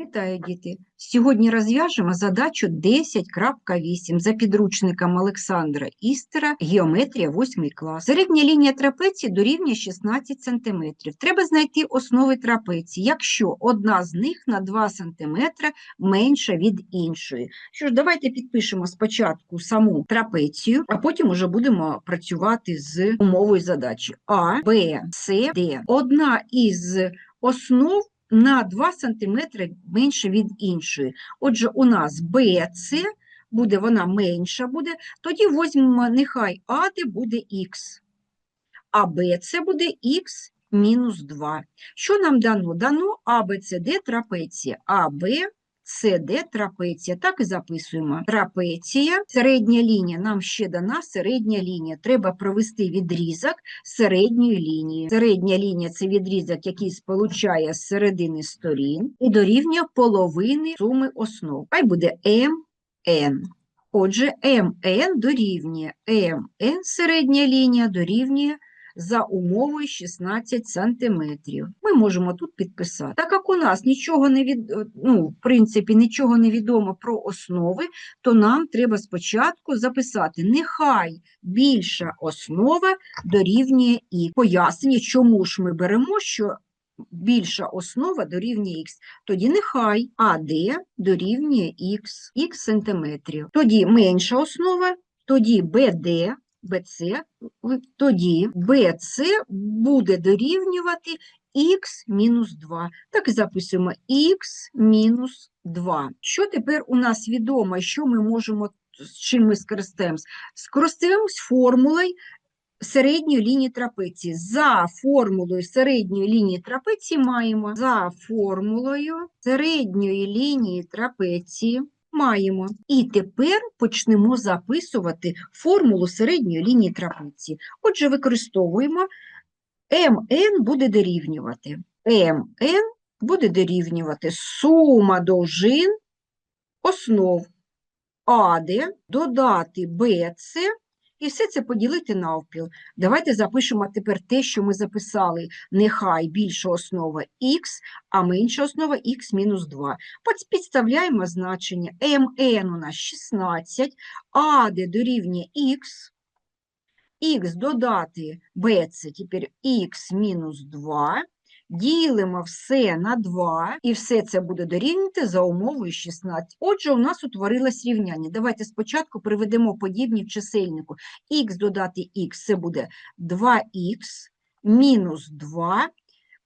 Вітаю, діти! Сьогодні розв'яжемо задачу 10.8 за підручником Олександра Істера «Геометрія 8 клас». Середня лінія трапеції дорівнює 16 см. Треба знайти основи трапеції, якщо одна з них на 2 см менша від іншої. Що ж, давайте підпишемо спочатку саму трапецію, а потім уже будемо працювати з умовою задачі. А, Б, С, Д. Одна із основ на 2 см менше від іншої. Отже, у нас BC буде вона менша буде, тоді візьмемо нехай AD буде Х, а BC буде Х мінус 2. Що нам дано? Дано ABCD трапеція, АБ, СД трапеція. Так і записуємо. Трапеція, середня лінія, нам ще дана середня лінія. Треба провести відрізок середньої лінії. Середня лінія це відрізок, який сполучає з середини сторін і дорівнює половини суми основ. Хай буде МН. Отже, МН дорівнює МН, середня лінія дорівнює за умовою 16 сантиметрів. Ми можемо тут підписати. Так як у нас нічого не від, ну, в принципі, нічого не відомо про основи, то нам треба спочатку записати нехай більша основа дорівнює і пояснення, чому ж ми беремо, що більша основа дорівнює х. Тоді нехай АД дорівнює х, х сантиметрів. Тоді менша основа, тоді БД, БЦ, тоді БЦ буде дорівнювати х мінус 2. Так і записуємо х мінус 2. Що тепер у нас відомо, що ми можемо, з чим ми скористаємось? Скористаємось формулою середньої лінії трапеції. За формулою середньої лінії трапеції маємо за формулою середньої лінії трапеції маємо. І тепер почнемо записувати формулу середньої лінії трапеції. Отже, використовуємо МН буде дорівнювати. МН буде дорівнювати сума довжин основ АД додати БЦ і все це поділити навпіл. Давайте запишемо тепер те, що ми записали. Нехай більша основа х, а менша основа х мінус 2. Підставляємо значення. МН у нас 16, АД дорівнює х, х додати b, це тепер х мінус 2, ділимо все на 2, і все це буде дорівнювати за умовою 16. Отже, у нас утворилось рівняння. Давайте спочатку приведемо подібні в чисельнику. х додати х – це буде 2х мінус 2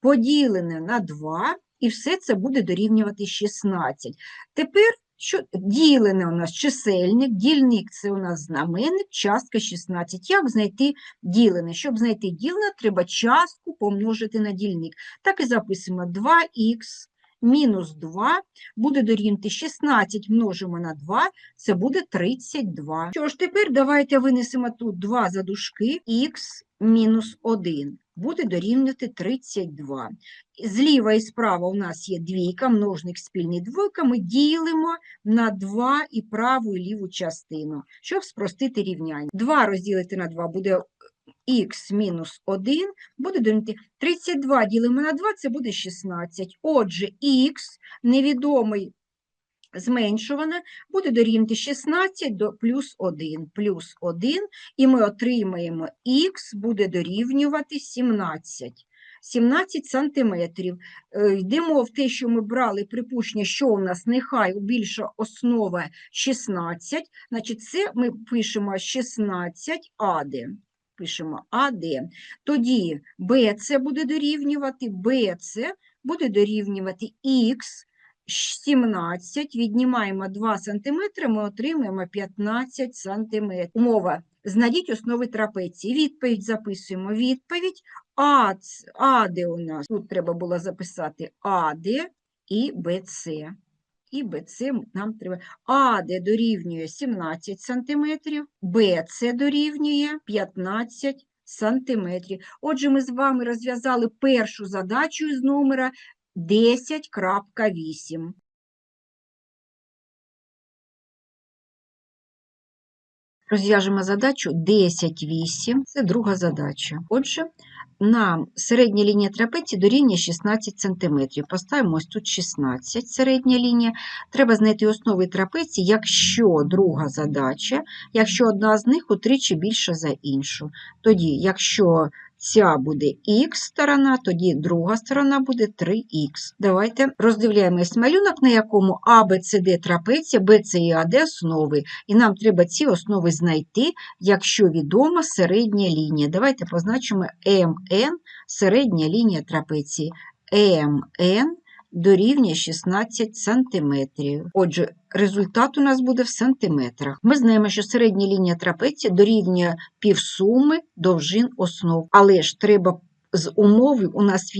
поділене на 2, і все це буде дорівнювати 16. Тепер що ділене у нас чисельник, дільник це у нас знаменник, частка 16. Як знайти ділене? Щоб знайти ділене, треба частку помножити на дільник. Так і записуємо 2х мінус 2 буде дорівнювати 16 множимо на 2, це буде 32. Що ж, тепер давайте винесемо тут 2 за дужки, х мінус 1 буде дорівнювати 32. Зліва і справа у нас є двійка, множник спільний двойка, ми ділимо на 2 і праву і ліву частину, щоб спростити рівняння. 2 розділити на 2 буде х мінус 1, буде дорівнювати 32 ділимо на 2, це буде 16. Отже, х невідомий зменшуване, буде дорівнювати 16 до плюс 1, плюс 1, і ми отримаємо х буде дорівнювати 17. 17 сантиметрів. Е, Йдемо в те, що ми брали припущення, що у нас нехай більша основа 16, значить це ми пишемо 16 АД. Пишемо АД. Тоді БЦ буде дорівнювати, БЦ буде дорівнювати х 17, віднімаємо 2 см, ми отримаємо 15 см. Умова. Знайдіть основи трапеції. Відповідь записуємо. Відповідь А, АД у нас. Тут треба було записати АД і БЦ. І БЦ нам треба. АД дорівнює 17 см, БЦ дорівнює 15 сантиметрів. Отже, ми з вами розв'язали першу задачу з номера 10.8. Розв'яжемо задачу 10,8. Це друга задача. Отже, нам середня лінія трапеції дорівнює 16 см. Поставимо ось тут 16 середня лінія. Треба знайти основи трапеції, якщо друга задача, якщо одна з них утричі більша за іншу. Тоді, якщо ця буде х сторона, тоді друга сторона буде 3х. Давайте роздивляємось малюнок, на якому А, Б, С, Д трапеція, Б, С і АД основи. І нам треба ці основи знайти, якщо відома середня лінія. Давайте позначимо МН середня лінія трапеції. МН дорівнює 16 см. Отже, результат у нас буде в сантиметрах. Ми знаємо, що середня лінія трапеції дорівнює півсуми довжин основ, але ж треба з умови у нас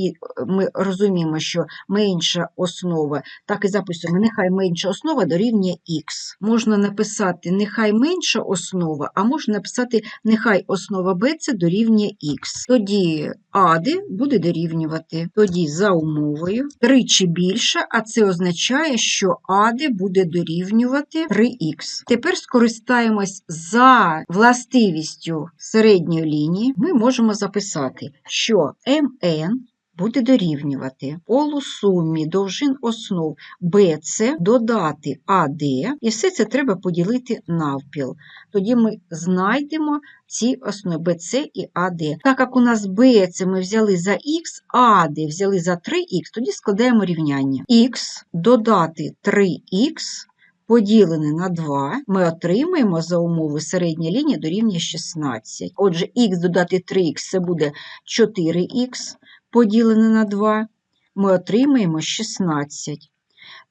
ми розуміємо, що менша основа, так і записуємо, нехай менша основа дорівнює х. Можна написати нехай менша основа, а можна написати нехай основа b це дорівнює х. Тоді ади буде дорівнювати, тоді за умовою тричі більше, а це означає, що ади буде дорівнювати 3х. Тепер скористаємось за властивістю середньої лінії, ми можемо записати, що МН буде дорівнювати полусумі довжин основ BC додати АД, і все це треба поділити навпіл. Тоді ми знайдемо ці основи BC і АД. Так як у нас BC ми взяли за Х, АД взяли за 3х, тоді складаємо рівняння. Х додати 3х поділене на 2, ми отримаємо за умови середня лінія дорівнює 16. Отже, х додати 3х це буде 4х поділене на 2, ми отримаємо 16.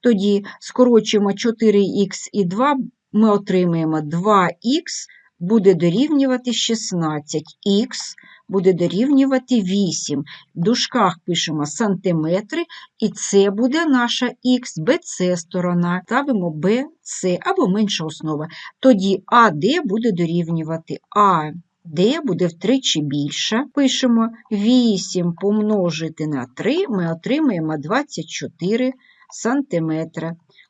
Тоді скорочуємо 4х і 2, ми отримаємо 2х буде дорівнювати 16, х буде дорівнювати 8. В дужках пишемо сантиметри, і це буде наша х, bc сторона. Ставимо BC або менша основа. Тоді АД буде дорівнювати А. D буде втричі більше. Пишемо 8 помножити на 3, ми отримаємо 24 см.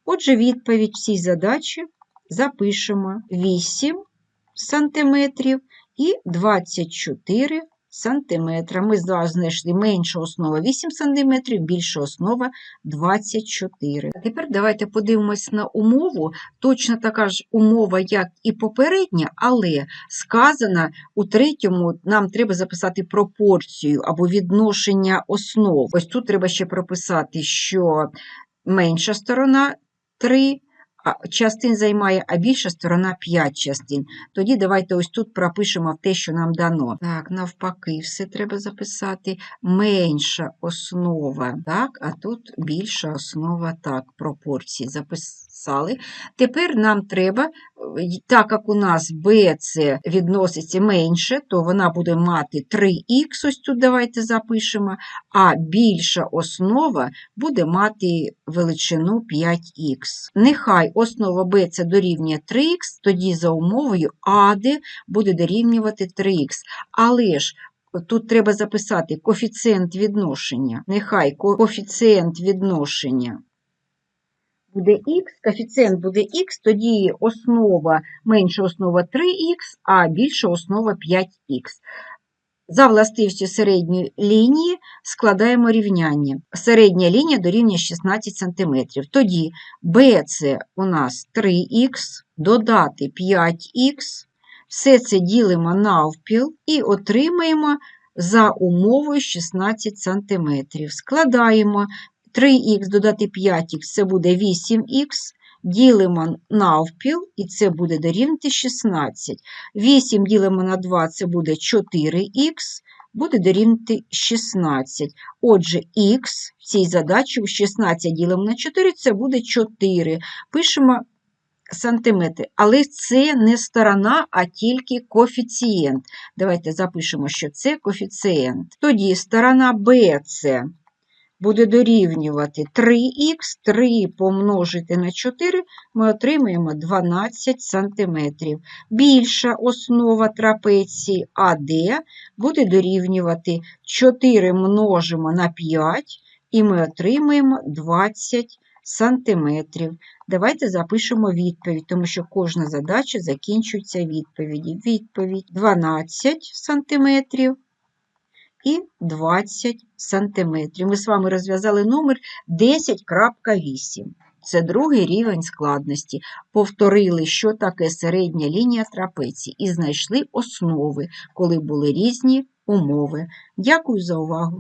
Отже, відповідь в цій задачі запишемо 8 сантиметрів і 24 сантиметра. Ми знайшли менша основа 8 см, більша основа 24 А Тепер давайте подивимось на умову. Точно така ж умова, як і попередня, але сказана у третьому, нам треба записати пропорцію або відношення основ. Ось тут треба ще прописати, що менша сторона 3 частин займає, а більша сторона 5 частин. Тоді давайте ось тут пропишемо те, що нам дано. Так, навпаки, все треба записати. Менша основа, так, а тут більша основа, так, пропорції. Записали. Тепер нам треба так як у нас BC відноситься менше, то вона буде мати 3х, ось тут давайте запишемо, а більша основа буде мати величину 5х. Нехай основа BC дорівнює 3х, тоді за умовою AD буде дорівнювати 3х. Але ж Тут треба записати коефіцієнт відношення. Нехай коефіцієнт відношення буде х, коефіцієнт буде х, тоді основа менша основа 3х, а більша основа 5х. За властивістю середньої лінії складаємо рівняння. Середня лінія дорівнює 16 см. Тоді BC у нас 3х, додати 5х, все це ділимо навпіл і отримаємо за умовою 16 см. Складаємо 3х додати 5х це буде 8х, ділимо навпіл, і це буде дорівнювати 16. 8 ділимо на 2 це буде 4х, буде дорівнювати 16. Отже, х в цій задачі 16 ділимо на 4, це буде 4. Пишемо сантиметри, але це не сторона, а тільки коефіцієнт. Давайте запишемо, що це коефіцієнт. Тоді сторона B це буде дорівнювати 3х, 3 помножити на 4, ми отримаємо 12 см. Більша основа трапеції АД буде дорівнювати 4 множимо на 5, і ми отримаємо 20 сантиметрів. Давайте запишемо відповідь, тому що кожна задача закінчується відповіді. Відповідь 12 сантиметрів і 20 сантиметрів. Ми з вами розв'язали номер 10.8. Це другий рівень складності. Повторили, що таке середня лінія трапеції, і знайшли основи, коли були різні умови. Дякую за увагу!